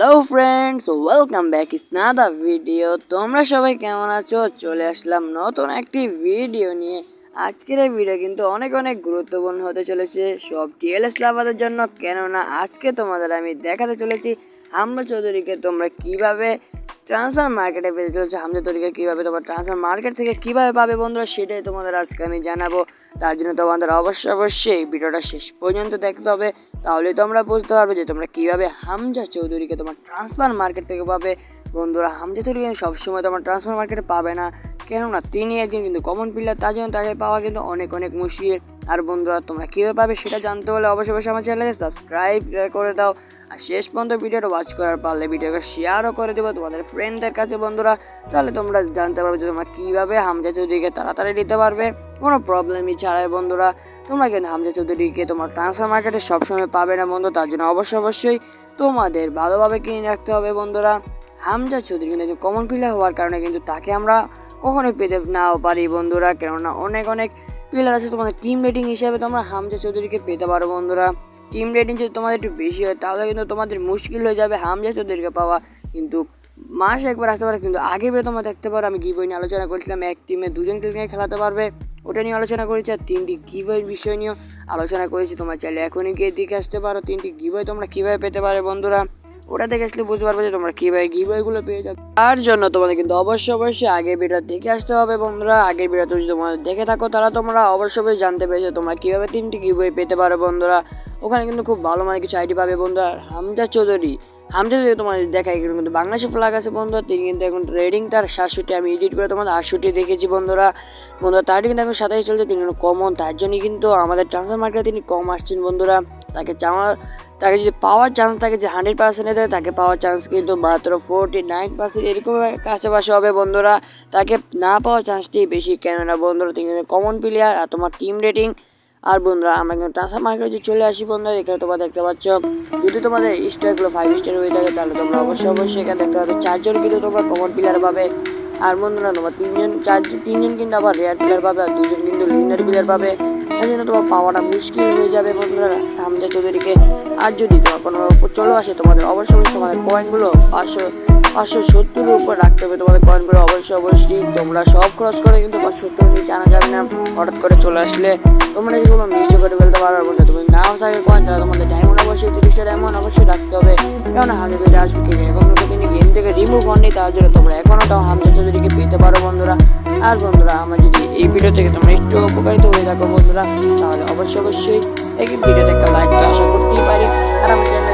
Hello friends welcome back ইস নাদা video তোমরা সবাই কেমন আছো? চলে আসলাম নতুন একটি ভিডিও নিয়ে। আজকের এই ভিডিও কিন্তু অনেক অনেক গুরুত্বপূর্ণ হতে চলেছে। সব টিএলএস লাভাদের জন্য। কেননা, আজকে তোমাদের আমি দেখাতে চলেছি। হামলা চৌধুরীকে তোমরা কীভাবে ট্রান্সফার মার্কেটে পেতে চলেছে। হামজা চৌধুরীকে কীভাবে তোমার ট্রান্সফার মার্কেট থেকে কীভাবে পাবে বন্ধুরা, সেটাই তোমাদের আজকে আমি জানাব। তার জন্য তোমাদের অবশ্যই অবশ্যই ভিডিওটা শেষ পর্যন্ত দেখতে হবে। তাহলে তোমরা বুঝতে পারবে যে তোমরা কীভাবে হামজা চৌধুরীকে তোমার ট্রান্সফার মার্কেট থেকে পাবে। বন্ধুরা, হামজা চৌধুরী সবসময় তোমার ট্রান্সফার মার্কেটে পাবে না। কেননা, তিনি একজন কিন্তু কমন প্লেয়ার তার জন্য তাকে পাওয়া কিন্তু অনেক অনেক মুশকিল। আর বন্ধুরা তোমরা কীভাবে পাবে সেটা জানতে হলে অবশ্যই অবশ্যই আমার চ্যানেলকে সাবস্ক্রাইব করে দাও। আর শেষ পর্যন্ত ভিডিওটা ওয়াচ করার পারলে ভিডিওকে শেয়ারও করে দেবো তোমাদের ফ্রেন্ডদের কাছে, বন্ধুরা। তাহলে তোমরা জানতে পারবে যে তোমরা কীভাবে হামজা চৌধুরীকে তাড়াতাড়ি নিতে পারবে। কোনো প্রবলেমই ছাড়াই, বন্ধুরা। তোমরা কিন্তু হামজা চৌধুরীকে তোমার ট্রান্সফার মার্কেটে সবসময় পাবে না, বন্ধু। তার জন্য অবশ্যই অবশ্যই তোমাদের ভালোভাবে কিনে রাখতে হবে, বন্ধুরা। হামজা চৌধুরী কিন্তু কমন প্লেয়ার হওয়ার কারণে কিন্তু তাকে আমরা কখনোই পেতে নাও পারি, বন্ধুরা। কেননা অনেক অনেক প্লেয়ার আছে তোমাদের টিম রেটিং হিসাবে তোমরা হামজা চৌধুরীকে পেতে পারো বন্ধুরা। টিম রেটিং যদি তোমাদের একটু বেশি হয়, তাহলে কিন্তু তোমাদের মুশকিল হয়ে যাবে হামজা চৌধুরীকে পাওয়া। কিন্তু মাস একবার আসতে পারে, কিন্তু আগে বের তোমরা দেখতে পারো, আমি গিবই নিয়ে আলোচনা করেছিলাম। এক টিমে দুজন নিয়ে খেলাতে পারবে, ওটা নিয়ে আলোচনা করেছি, আর তিনটি গিবইয়ের বিষয় নিয়েও আলোচনা করেছি। তোমরা চাইলে এখনই গিয়ে দিকে আসতে পারো, তিনটি গিবই তোমরা কীভাবে পেতে পারো বন্ধুরা। ওটা দেখে আসলে বুঝতে পারবে যে তোমরা কীভাবে গিবইগুলো পেয়ে যাবে। তার জন্য তোমাদের কিন্তু অবশ্যই অবশ্যই আগের ভিডিও দেখে আসতে হবে বন্ধুরা। আগের ভিডিও যদি তোমরা দেখে থাকো তারা তোমরা অবশ্যই জানতে পেরেছ তোমরা কীভাবে তিনটি গিবই পেতে পারো বন্ধুরা। ওখানে কিন্তু খুব ভালো মানে কিছু আইডি পাবে বন্ধুরা। হামজা চৌধুরী। হামজা যদি তোমার দেখাই কিন্তু বাংলাদেশে ফ্লাগ আছে বন্ধুরা। তিনি কিন্তু এখন রেডিং তার সাতষট্টি, আমি এডিট করে তোমাদের আটষট্টি দেখেছি বন্ধুরা। বন্ধুরা তার কিন্তু এখন সাতাশে চলছে, তিনি কমন তার জন্যই কিন্তু আমাদের ট্রান্সফার মার্কেটে তিনি কম আসছেন বন্ধুরা। তাকে চাওয়া তাকে যদি পাওয়ার চান্স থাকে যে হান্ড্রেড পার্সেন্টে থাকে তাকে পাওয়ার চান্স কিন্তু মাত্র ফোরটি নাইন পার্সেন্ট এরকম কাছাকাছি হবে বন্ধুরা। তাকে না পাওয়ার চান্সটি বেশি কেননা বন্ধুরা তিনি কমন প্লেয়ার আর তোমার টিম রেটিং আর বন্ধুরা, আমরা কিন্তু ট্রান্সফার মার্কেটে চলে আসি বন্ধুরা, এখানে তোমরা দেখতে পাচ্ছ, যদি তোমাদের স্টারগুলো ফাইভ স্টার হয়ে থাকে, তাহলে তোমরা অবশ্যই অবশ্যই এখানে দেখতে পাবে চারজন কিন্তু তোমরা কমন প্লেয়ার পাবে। আর বন্ধুরা, তোমার তিনজন, চারজন, তিনজন কিন্তু আবার রেয়ার প্লেয়ার পাবে, আর দুজন কিন্তু লিনার প্লেয়ার পাবে। জন্য তোমার পাওয়াটা মুশকিল হয়ে যাবে বন্ধুরা। হামজা চৌধুরীকে আর যদি তোমার কোনো চলে আসে, তোমাদের অবশ্যই তোমাদের কয়েনগুলো পাঁচশো পাঁচশো সত্তরের উপর রাখতে হবে। তোমাদের কয়েনগুলো অবশ্যই অবশ্যই তোমরা সব খরচ করে কিন্তু পাঁচশো সত্তর নিচে আনা যাবে না। হঠাৎ করে চলে আসলে তোমরা যেগুলো মিস করে ফেলতে পারো বন্ধু তুমি নাও থাকে কয়েন তাহলে তোমাদের ডায়মন্ড অবশ্যই তিরিশটা ডায়মন্ড অবশ্যই রাখতে হবে। কেননা হামজা চৌধুরী আসবে কিনে এবং তিনি গেম থেকে রিমুভ হননি, তার জন্য তোমরা এখনও তাও হামজা চৌধুরীকে পেতে পারো বন্ধুরা। আর বন্ধুরা, আমার যদি এই ভিডিও থেকে তোমরা একটু উপকারিত হয়ে থাকো বন্ধুরা, তাহলে অবশ্যই অবশ্যই এই ভিডিওতে একটা লাইক আশা করতেই পারি। আর আমার চ্যানেলে